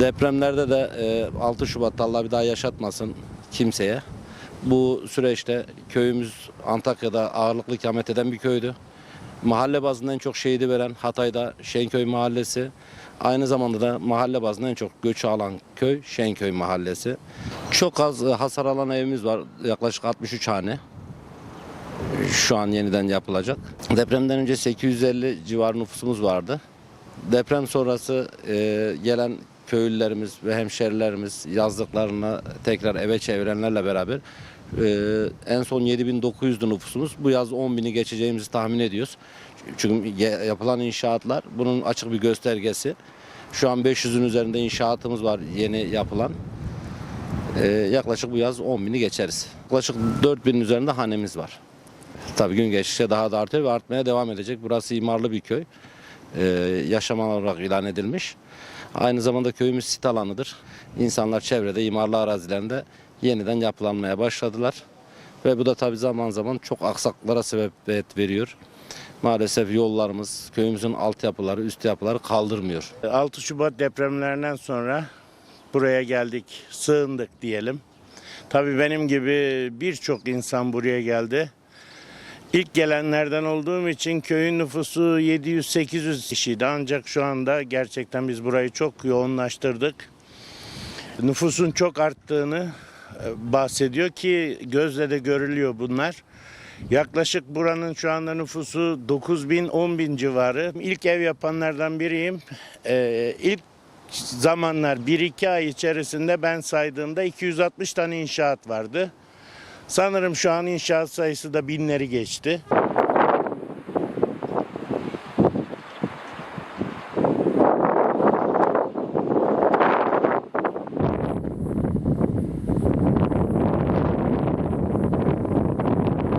Depremlerde de e, 6 Şubat'ta Allah bir daha yaşatmasın kimseye. Bu süreçte köyümüz Antakya'da ağırlıklı ikamet eden bir köydü. Mahalle bazında en çok şehidi veren Hatay'da Şenköy Mahallesi. Aynı zamanda da mahalle bazında en çok göç alan köy Şenköy Mahallesi. Çok az e, hasar alan evimiz var. Yaklaşık 63 hane. Şu an yeniden yapılacak. Depremden önce 850 civar nüfusumuz vardı. Deprem sonrası e, gelen köylülerimiz ve hemşerilerimiz yazlıklarına tekrar eve çevirenlerle beraber e, en son 7900'dü nüfusumuz. Bu yaz 10.000'i geçeceğimizi tahmin ediyoruz. Çünkü yapılan inşaatlar bunun açık bir göstergesi. Şu an 500'ün üzerinde inşaatımız var yeni yapılan. E, yaklaşık bu yaz 10.000'i geçeriz. Yaklaşık 4000'in üzerinde hanemiz var. Tabii gün geçtikçe daha da artıyor ve artmaya devam edecek. Burası imarlı bir köy. Ee, yaşam alanı olarak ilan edilmiş. Aynı zamanda köyümüz sit alanıdır. İnsanlar çevrede imarlı arazilerinde yeniden yapılanmaya başladılar. Ve bu da tabii zaman zaman çok aksaklıklara sebebiyet veriyor. Maalesef yollarımız, köyümüzün altyapıları, üst yapıları kaldırmıyor. 6 Şubat depremlerinden sonra buraya geldik, sığındık diyelim. Tabii benim gibi birçok insan buraya geldi. İlk gelenlerden olduğum için köyün nüfusu 700-800 kişiydi. Ancak şu anda gerçekten biz burayı çok yoğunlaştırdık. Nüfusun çok arttığını e, bahsediyor ki gözle de görülüyor bunlar. Yaklaşık buranın şu anda nüfusu 9 bin 10 bin civarı. İlk ev yapanlardan biriyim. Ee, ilk zamanlar 1-2 ay içerisinde ben saydığımda 260 tane inşaat vardı. Sanırım şu an inşaat sayısı da binleri geçti.